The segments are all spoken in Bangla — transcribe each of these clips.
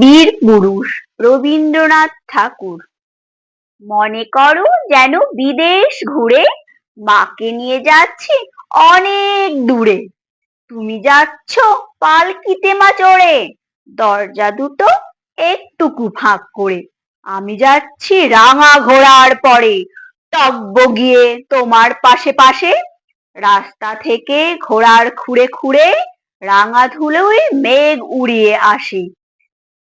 বীর পুরুষ, রবীন্দ্রনাথ ঠাকুর। মনে করো যেন বিদেশ ঘুরে মাকে নিয়ে যাচ্ছি অনেক দূরে। তুমি যাচ্ছ পালকিতে মা চড়ে দরজা দুটো একটুকু ফাঁক করে। আমি যাচ্ছি রাঙা ঘোড়ার পরে টব্ব গিয়ে তোমার পাশে পাশে। রাস্তা থেকে ঘোড়ার খুঁড়ে খুঁড়ে রাঙা ধুলোয় মেঘ উড়িয়ে আসে।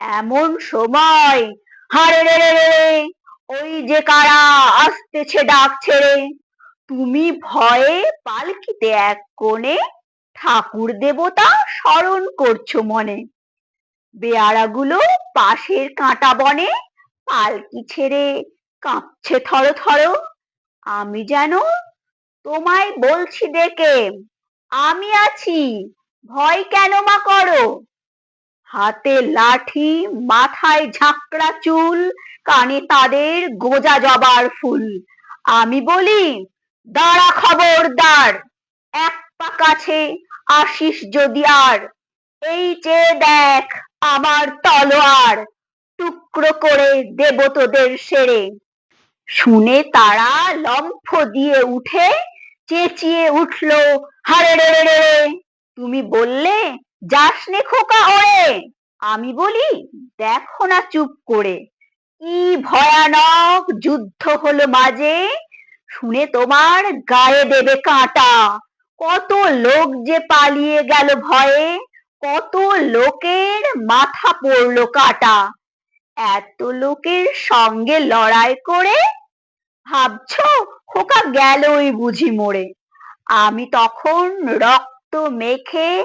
এমন সময় হারে রে রে রে ওই যে কারা আসতেছে ডাক ছেড়ে। তুমি ভয়ে পালকিতে এক কোণে ঠাকুর দেবতা স্মরণ করছ মনে। বেয়ারাগুলো পাশের কাঁটা বনে পালকি ছেড়ে কাঁপছে থর থর। আমি যেন তোমায় বলছি ডেকে, আমি আছি, ভয় কেন মা করো? হাতে লাঠি, মাথায় ঝাঁকড়া চুল, কানে তাদের গোজা জবার ফুল। আমি বলি, দাঁড়া খবরদার, এক পা কাছে আসিস যদি আর। এই চেয়ে দেখ আমার তলোয়ার, টুকরো করে দেব তোদের সেরে। শুনে তারা লম্ফ দিয়ে উঠে চেঁচিয়ে উঠল, হারে রে রে রে, তুমি বললে যাস নে খোকা ওরে আমি বলি, দেখো না চুপ করে। কি ভয়ানক যুদ্ধ হলো মাঝে। শুনে তোমার গায়ে দেবে কাঁটা। কত লোক যে পালিয়ে গেল ভয়ে। কত লোকের মাথা পড়ল কাটা। এত লোকের সঙ্গে লড়াই করে? ভাবছ, খোকা গেলই বুঝি মরে আমি তখন রক্ত মেখে